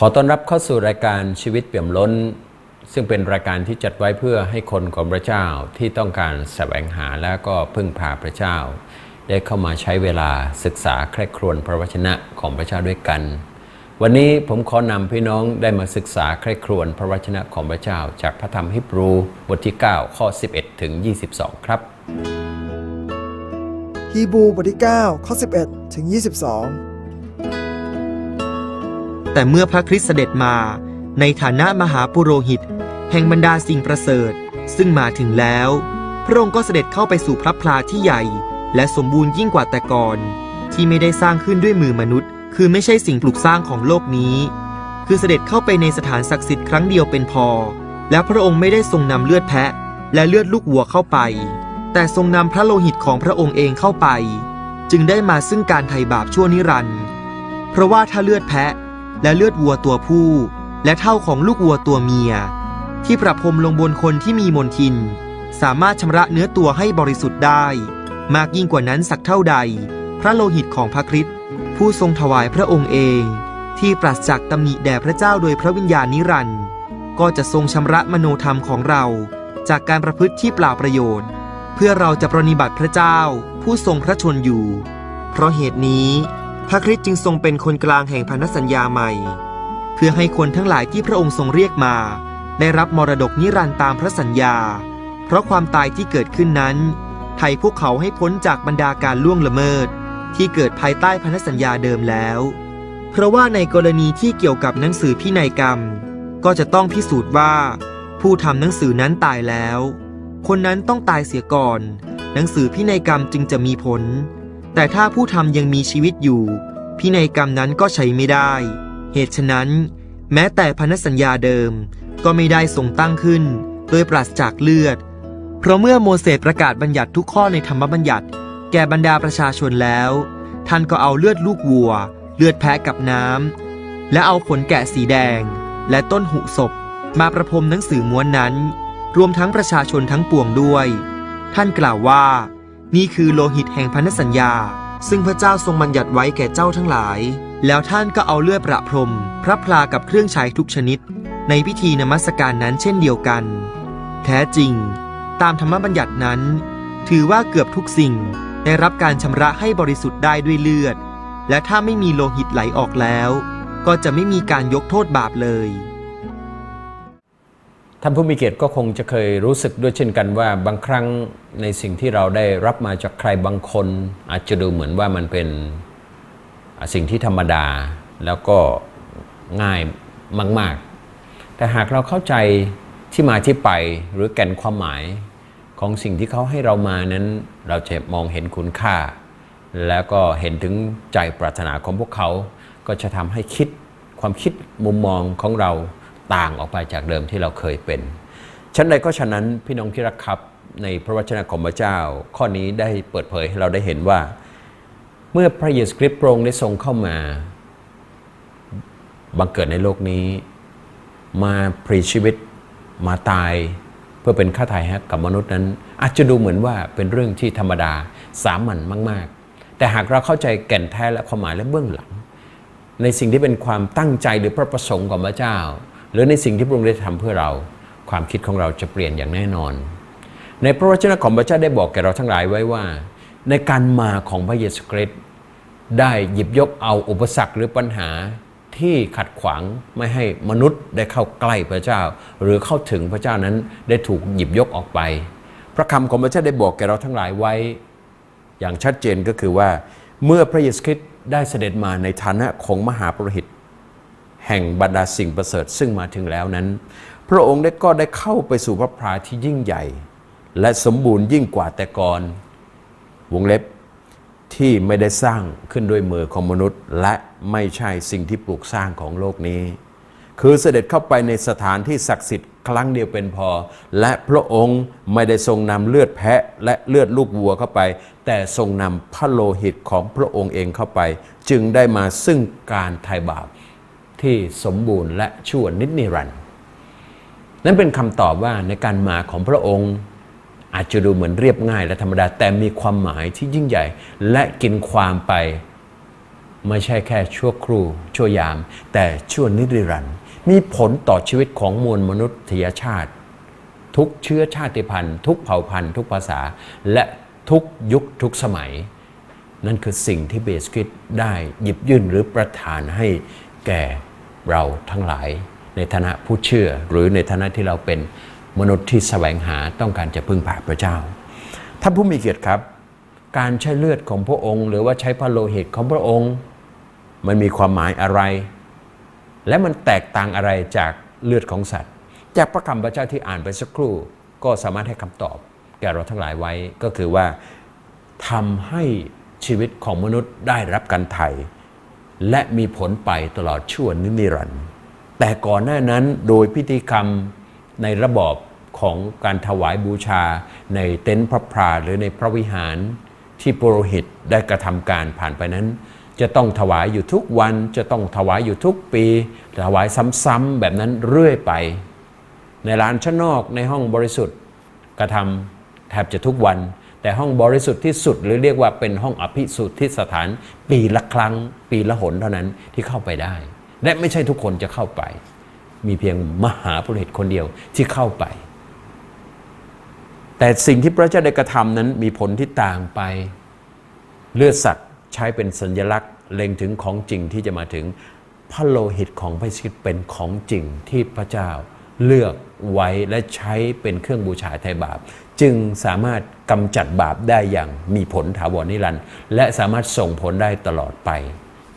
ขอต้อนรับเข้าสู่รายการชีวิตเปี่ยมล้น ซึ่งเป็นรายการที่จัดไว้เพื่อให้คนของพระเจ้าที่ต้องการแสวงหาและก็พึ่งพาพระเจ้า ได้เข้ามาใช้เวลาศึกษาใคร่ครวญพระวจนะของพระเจ้าด้วยกัน วันนี้ผมขอนำพี่น้องได้มาศึกษาใคร่ครวญพระวจนะของพระเจ้า จากพระธรรมฮิบรูบทที่ 9 ข้อ 11 ถึง 22 ครับ ฮีบรูบทที่ 9 ข้อ 11 ถึง 22 แต่เมื่อพระคริสต์เสด็จมา ในฐานะมหาปุโรหิต แห่งบรรดาสิ่งประเสริฐ ซึ่งมาถึงแล้ว พระองค์ก็เสด็จเข้าไปสู่พระพลาที่ใหญ่ และสมบูรณ์ยิ่งกว่าแต่ก่อน ที่ไม่ได้สร้างขึ้นด้วยมือมนุษย์ คือไม่ใช่สิ่งปลูกสร้างของโลกนี้ คือเสด็จเข้าไปในสถานศักดิ์สิทธิ์ครั้งเดียวเป็นพอ และพระองค์ไม่ได้ทรงนำเลือดแพะ และเลือดลูกวัวเข้าไป แต่ทรงนำพระโลหิตของพระองค์เองเข้าไป จึงได้มาซึ่งการไถ่บาปชั่วนิรันดร์เพราะว่าถ้าเลือดแพะ และเลือดวัวตัวผู้ และเท่าของลูกวัวตัวเมีย ที่ประพรมลงบนคนที่มีมนทิน สามารถชำระเนื้อตัวให้บริสุทธิ์ได้ มากยิ่งกว่านั้นสักเท่าใด พระโลหิตของพระคริสต์ผู้ทรงถวายพระองค์เอง ที่ปราศจากตำหนิแด่พระเจ้าโดยพระวิญญาณนิรันดร์ก็จะทรงชำระมโนธรรมของเรา จากการประพฤติที่เปล่าประโยชน์ เพื่อเราจะปรนนิบัติพระเจ้า ผู้ทรงพระชนอยู่ เพราะเหตุนี้ พระคริสต์จึงทรงเป็นคนกลางแห่งพันธสัญญาใหม่ เพื่อให้คนทั้งหลายที่พระองค์ทรงเรียกมา ได้รับมรดกนิรันดร์ตามพระสัญญา เพราะความตายที่เกิดขึ้นนั้นไถ่พวกเขาให้พ้นจากบรรดาการล่วงละเมิด ที่เกิดภายใต้พันธสัญญาเดิมแล้ว เพราะว่าในกรณีที่เกี่ยวกับหนังสือพินัยกรรม ก็จะต้องพิสูจน์ว่า ผู้ทำหนังสือนั้นตายแล้ว คนนั้นต้องตายเสียก่อน หนังสือพินัยกรรมจึงจะมีผล แต่ถ้าผู้ทำยังมีชีวิตอยู่ พินัยกรรมนั้นก็ใช้ไม่ได้ เหตุฉะนั้น แม้แต่พันธสัญญาเดิม ก็ไม่ได้ทรงตั้งขึ้น โดยปราศจากเลือด เพราะเมื่อโมเสสประกาศบัญญัติทุกข้อในธรรมบัญญัติ แก่บรรดาประชาชนแล้ว ท่านก็เอาเลือดลูกวัว เลือดแพะกับน้ำและเอาขนแกะสีแดง และต้นหุศพ มาประพรมหนังสือม้วนนั้น รวมทั้งประชาชนทั้งปวงด้วย ท่านกล่าวว่า นี่คือโลหิตแห่งพันธสัญญา ซึ่งพระเจ้าทรงบัญญัติไว้แก่เจ้าทั้งหลาย แล้วท่านก็เอาเลือดประพรม พระพลากับเครื่องใช้ทุกชนิด ในพิธีนมัสการนั้นเช่นเดียวกัน แท้จริง ตามธรรมบัญญัตินั้น ถือว่าเกือบทุกสิ่งได้รับการชำระให้บริสุทธิ์ได้ด้วยเลือด และถ้าไม่มีโลหิตไหลออกแล้ว ก็จะไม่มีการยกโทษบาปเลย ท่านผู้มีเกียรติก็คงจะเคยรู้สึกด้วยเช่นกันว่าบางครั้งในสิ่งที่เราได้รับมาจากใครบางคน อาจจะดูเหมือนว่ามันเป็นสิ่งที่ธรรมดาแล้วก็ง่ายมาก ๆ แต่หากเราเข้าใจที่มาที่ไปหรือแก่นความหมายของสิ่งที่เขาให้เรามานั้น เราจะมองเห็นคุณค่า แล้วก็เห็นถึงใจปรารถนาของพวกเขา ก็จะทำให้คิดความคิดมุมมองของเรา ต่างออกไปจากเดิมที่เราเคยเป็นชั้นใดก็ฉะนั้นพี่น้องที่รักครับในพระวจนะของพระเจ้า ข้อนี้ได้เปิดเผยให้เราได้เห็นว่า เมื่อพระเยซูคริสต์พระองค์ได้ทรงเข้ามาบังเกิดในโลกนี้ มาพรีชีวิตมาตายเพื่อเป็นค่าไถ่ให้กับมนุษย์นั้น อาจจะดูเหมือนว่าเป็นเรื่องที่ธรรมดาสามัญมาก ๆ แต่หากเราเข้าใจแก่นแท้และความหมายและเบื้องหลัง ในสิ่งที่เป็นความตั้งใจหรือพระประสงค์ของพระเจ้า หรือในสิ่งที่พระองค์ได้ทำเพื่อเรา ความคิดของเราจะเปลี่ยนอย่างแน่นอน ในพระวจนะของพระเจ้าได้บอกแก่เราทั้งหลายไว้ว่า ในการมาของพระเยซูคริสต์ได้หยิบยกเอาอุปสรรคหรือปัญหาที่ขัดขวางไม่ให้มนุษย์ได้เข้าใกล้พระเจ้า หรือเข้าถึงพระเจ้านั้นได้ถูกหยิบยกออกไป พระคำของพระเจ้าได้บอกแก่เราทั้งหลายไว้ อย่างชัดเจนก็คือว่า เมื่อพระเยซูคริสต์ได้เสด็จมาในฐานะของมหาปรหิต แห่งบรรดาสิ่งประเสริฐซึ่งมาถึงแล้วนั้น พระองค์ได้ก็ได้เข้าไปสู่พระพราที่ยิ่งใหญ่ และสมบูรณ์ยิ่งกว่าแต่ก่อนวงเล็บที่ไม่ได้สร้างขึ้นด้วยมือของมนุษย์ และไม่ใช่สิ่งที่ปลูกสร้างของโลกนี้ คือเสด็จเข้าไปในสถานที่ศักดิ์สิทธิ์ครั้งเดียวเป็นพอ และพระองค์ไม่ได้ทรงนำเลือดแพะและเลือดลูกวัวเข้าไป แต่ทรงนำพระโลหิตของพระองค์เองเข้าไป จึงได้มาซึ่งการไถ่บาป ที่สมบูรณ์และชั่วนิจนิรันดร์นั่นเป็นคำตอบว่าในการมาของพระองค์อาจจะดูเหมือนเรียบง่ายและธรรมดา แต่มีความหมายที่ยิ่งใหญ่ และกินความไปไม่ใช่แค่ชั่วครู่ชั่วยาม แต่ชั่วนิรันดร์มีผลต่อชีวิตของมวลมนุษยชาติ ทุกเชื้อชาติพันธุ์ ทุกเผ่าพันธุ์ ทุกภาษา และทุกยุคทุกสมัย นั่นคือสิ่งที่เบสคริสต์ได้หยิบยื่นหรือประทานให้ แก่เราทั้งหลายในฐานะผู้เชื่อ หรือในฐานะที่เราเป็นมนุษย์ที่แสวงหาต้องการจะพึ่งพาพระเจ้าท่านผู้มีเกียรติครับ การใช้เลือดของพระองค์ หรือว่าใช้พระโลหิตของพระองค์ มันมีความหมายอะไร และมันแตกต่างอะไรจากเลือดของสัตว์ จากพระคำพระเจ้าที่อ่านไปสักครู่ ก็สามารถให้คำตอบ แก่เราทั้งหลายไว้ก็คือว่าทำให้ชีวิตของมนุษย์ได้รับการไถ่ และมีผลไปตลอดชั่วนิรันดร์แต่ก่อนหน้านั้นโดยพิธีกรรมในระบอบของการถวายบูชาในเต็นท์พระพราหรือในพระวิหารที่ปุโรหิตได้กระทำการผ่านไปนั้น จะต้องถวายอยู่ทุกวันจะต้องถวายอยู่ทุกปี ถวายซ้ำๆแบบนั้นเรื่อยไป ในร้านชั้นนอกในห้องบริสุทธิ์กระทำแทบจะทุกวัน แต่ห้องบริสุทธิ์ที่สุดหรือเรียกว่าเป็นห้องอภิสุทธิสถานปีละครั้ง ปีละหนเท่านั้นที่เข้าไปได้ และไม่ใช่ทุกคนจะเข้าไป มีเพียงมหาปุโรหิตคนเดียวที่เข้าไป แต่สิ่งที่พระเจ้าได้กระทำนั้นมีผลที่ต่างไปเลือดสัตว์ใช้เป็นสัญลักษณ์เล็งถึงของจริงที่จะมาถึงพระโลหิตของพระคริสต์เป็นของจริงที่พระเจ้า เลือกไว้และใช้เป็นเครื่องบูชาไถ่บาป จึงสามารถกำจัดบาปได้อย่างมีผลถาวรนิรันดร์และสามารถส่งผลได้ตลอดไป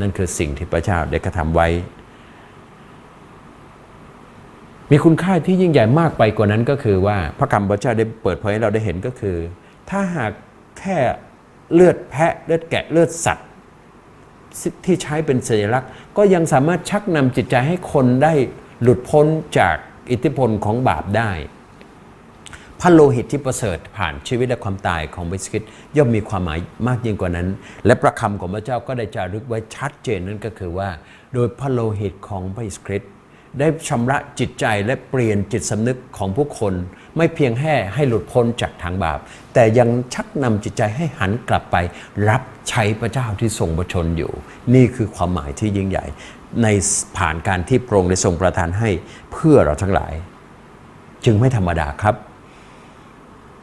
นั่นคือสิ่งที่พระเจ้าได้กระทำไว้ มีคุณค่าที่ยิ่งใหญ่มากไปกว่านั้นก็คือว่าพระคำพระเจ้าได้เปิดเผยให้เราได้เห็นก็คือ ถ้าหากแค่เลือดแพะเลือดแกะเลือดสัตว์ที่ใช้เป็นสัญลักษณ์ ก็ยังสามารถชักนำจิตใจให้คนได้หลุดพ้นจาก อิทธิพลของบาปได้พระโลหิตที่ประเสริฐผ่านชีวิตและความตายของพระคริสต์ย่อมมีความหมายมากยิ่งกว่านั้น และประคำของพระเจ้าก็ได้จารึกไว้ชัดเจนนั่นก็คือว่า โดยพระโลหิตของพระคริสต์ได้ชำระจิตใจและเปลี่ยนจิตสำนึกของผู้คน ไม่เพียงแค่ให้หลุดพ้นจากทางบาป แต่ยังชักนำจิตใจให้หันกลับไป รับใช้พระเจ้าที่ทรงประชนอยู่ นี่คือความหมายที่ยิ่งใหญ่ ในผ่านการที่พระองค์ได้ทรงประทานให้เพื่อเราทั้งหลาย จึงไม่ธรรมดาครับ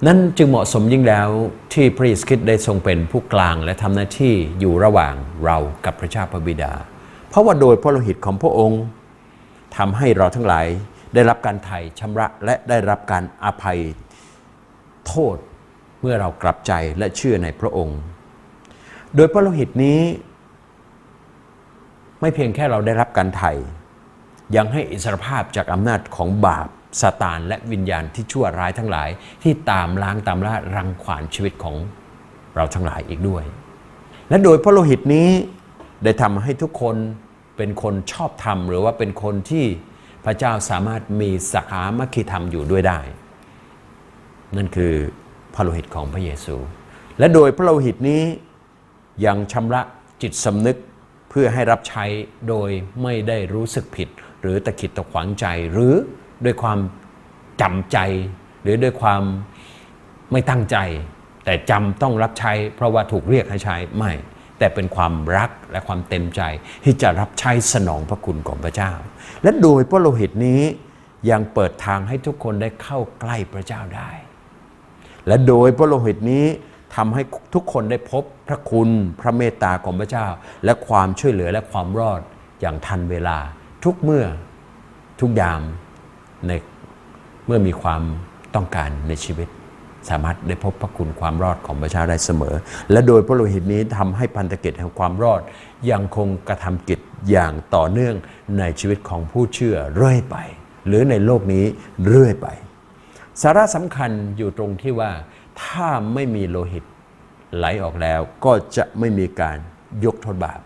นั่นจึงเหมาะสมยิ่งแล้วที่พระเยซูคริสต์ได้ทรงเป็นผู้กลางและทำหน้าที่อยู่ระหว่างเรากับพระเจ้าพระบิดา เพราะว่าโดยพระโลหิตของพระองค์ทำให้เราทั้งหลายได้รับการไถ่ชำระและได้รับการอภัยโทษเมื่อเรากลับใจและเชื่อในพระองค์ โดยพระโลหิตนี้ ไม่เพียงแค่เราได้รับการไถ่ยังให้อิสรภาพจากอำนาจของบาปซาตานและวิญญาณที่ชั่วร้ายทั้งหลาย ที่ตามล้างตามล่ารังขวานชีวิตของเราทั้งหลายอีกด้วย และโดยพระโลหิตนี้ได้ทำให้ทุกคนเป็นคนชอบธรรม หรือว่าเป็นคนที่พระเจ้าสามารถมีสักขามัคคีธรรมอยู่ด้วยได้ นั่นคือพระโลหิตของพระเยซู และโดยพระโลหิตนี้ยังชำระจิตสำนึก พื่อให้รับใช้โดยไม่ได้รู้สึกผิด หรือตะขิดตะขวางใจหรือด้วยความจำใจ หรือด้วยความไม่ตั้งใจ แต่จำต้องรับใช้ เพราะว่าถูกเรียกให้ใช้ไม่ แต่เป็นความรักและความเต็มใจ ที่จะรับใช้สนองพระคุณของพระเจ้า และโดยพระโลหิตนี้ยังเปิดทางให้ทุกคนได้เข้าใกล้พระเจ้าได้ และโดยพระโลหิตนี้ ทำให้ทุกคนได้พบพระคุณพระเมตตาของพระเจ้า และความช่วยเหลือและความรอดอย่างทันเวลา ทุกเมื่อทุกยามในเมื่อมีความต้องการในชีวิต สามารถได้พบพระคุณความรอดของพระเจ้าได้เสมอ และโดยพระโลหิตนี้ทำให้พันธกิจแห่งความรอดยังคงกระทำกิจอย่างต่อเนื่องในชีวิตของผู้เชื่อเรื่อยไป หรือในโลกนี้เรื่อยไป สาระสำคัญอยู่ตรงที่ว่า ถ้าไม่มีโลหิตไหลออกแล้วก็จะไม่มีการยกโทษบาป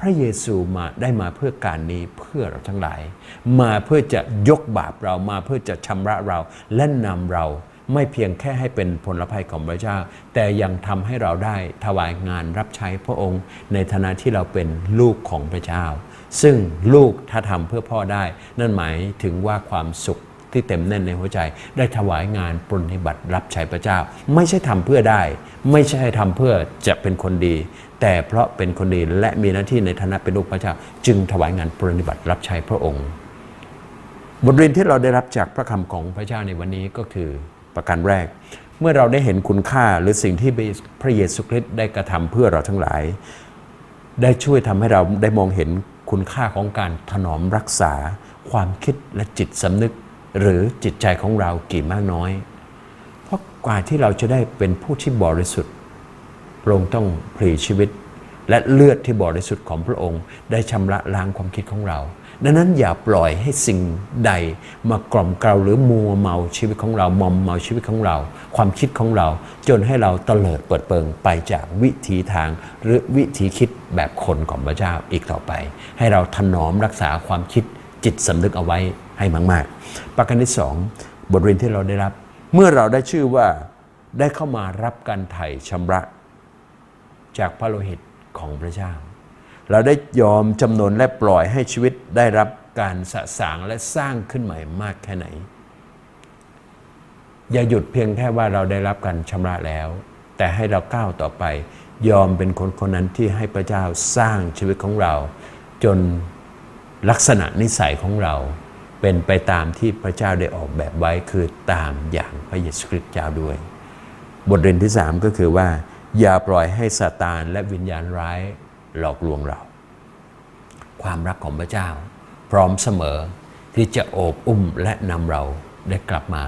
พระเยซูมาได้มาเพื่อการนี้เพื่อเราทั้งหลาย มาเพื่อจะยกบาปเรามาเพื่อจะชำระเราและนำเราไม่เพียงแค่ให้เป็นผลภัยของพระเจ้า แต่ยังทำให้เราได้ถวายงานรับใช้พระองค์ ในฐานะที่เราเป็นลูกของพระเจ้า ซึ่งลูกถ้าทำเพื่อพ่อได้ นั่นหมายถึงว่าความสุข ที่เต็มแน่นในหัวใจ ได้ถวายงานปรนนิบัติรับใช้พระเจ้า ไม่ใช่ทำเพื่อได้ ไม่ใช่ทำเพื่อจะเป็นคนดี แต่เพราะเป็นคนดีและมีหน้าที่ในฐานะเป็นลูกพระเจ้า จึงถวายงานปรนนิบัติรับใช้พระองค์ บทเรียนที่เราได้รับจากพระคำของพระเจ้าในวันนี้ก็คือประการแรกเมื่อเราได้เห็นคุณค่าหรือสิ่งที่พระเยซูคริสต์ได้กระทำเพื่อเราทั้งหลาย ได้ช่วยทำให้เราได้มองเห็นคุณค่าของการถนอมรักษา ความคิดและจิตสำนึก หรือจิตใจของเรากี่มากน้อย เพราะกว่าที่เราจะได้เป็นผู้ที่บริสุทธิ์พระองค์ต้องพลีชีวิต และเลือดที่บริสุทธิ์ของพระองค์ ได้ชำระล้างความคิดของเรา ดังนั้นอย่าปล่อยให้สิ่งใดมากล่อมเกลาหรือมัวเมาชีวิตของเรามอมเมาชีวิตของเรา ความคิดของเรา จนให้เราเตลิดเปิดเปิงไปจากวิถีทาง หรือวิถีคิดแบบคนของพระเจ้าอีกต่อไป ให้เราถนอมรักษาความคิดจิตสำนึกเอาไว้ ให้มากๆ ประการที่สองบทเรียนที่เราได้รับ เมื่อเราได้ชื่อว่าได้เข้ามารับการไถ่ชำระ จากพระโลหิตของพระเจ้า เราได้ยอมจำนนและปล่อยให้ชีวิตได้รับการสะสางและสร้างขึ้นใหม่มากแค่ไหน อย่าหยุดเพียงแค่ว่าเราได้รับการชำระแล้ว แต่ให้เราก้าวต่อไป ยอมเป็นคนคนนั้นที่ให้พระเจ้าสร้างชีวิตของเรา จนลักษณะนิสัยของเรา เป็นไปตามที่พระเจ้าได้ออกแบบไว้คือตามอย่างพระเยซูคริสต์เจ้าด้วย บทเรียนที่ 3 ก็คือว่า อย่าปล่อยให้ซาตานและวิญญาณร้ายหลอกลวงเรา ความรักของพระเจ้า พร้อมเสมอที่จะโอบอุ้มและนำเราได้กลับมา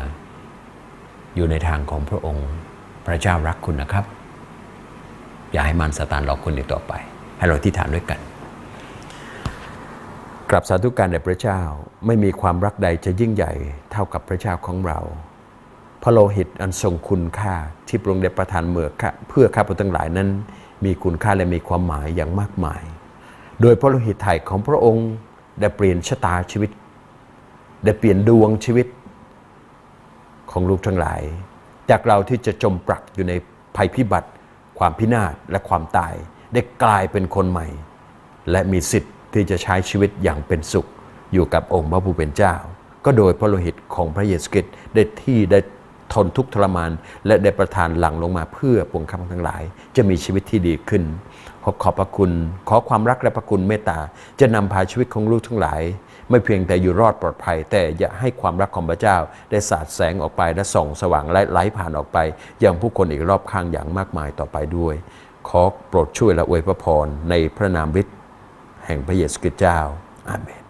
อยู่ในทางของพระองค์ พระเจ้ารักคุณนะครับ อย่าให้มันซาตานหลอกคุณอีกต่อไป ให้เราที่ฐานด้วยกัน กลับสาธุการแด่พระเจ้าไม่มีความรักใดจะยิ่งใหญ่เท่ากับพระเจ้าของเรา พระโลหิตอันทรงคุณค่าที่พระองค์ได้ประทานเมื่อเพื่อข้าพเจ้าทั้งหลายนั้น มีคุณค่าและมีความหมายอย่างมากมาย โดยพระโลหิตไถ่ของพระองค์ได้เปลี่ยนชะตาชีวิต ได้เปลี่ยนดวงชีวิตของลูกทั้งหลาย จากเราที่จะจมปลักอยู่ในภัยพิบัติ ความพินาศและความตาย ได้กลายเป็นคนใหม่ และมีสิทธิ์ ที่จะใช้ชีวิตอย่างเป็นสุข อยู่กับองค์พระผู้เป็นเจ้า ก็โดยพระโลหิตของพระเยซูคริสต์ได้ที่ได้ทนทุกข์ทรมาน และได้ประทานหลังลงมาเพื่อปวงคำทั้งหลาย จะมีชีวิตที่ดีขึ้น ขอขอบพระคุณ ขอความรักและพระคุณเมตตา จะนำพาชีวิตของลูกทั้งหลาย ไม่เพียงแต่อยู่รอดปลอดภัย แต่อย่าให้ความรักของพระเจ้า ได้สาดแสงออกไปและส่องสว่างและไหลผ่านออกไป ยังผู้คนอีกรอบข้างอย่างมากมายต่อไปด้วย ขอโปรดช่วยและอวยพระพรในพระนามฤทธิ์ แห่งพระเยซูคริสต์เจ้าอาเมน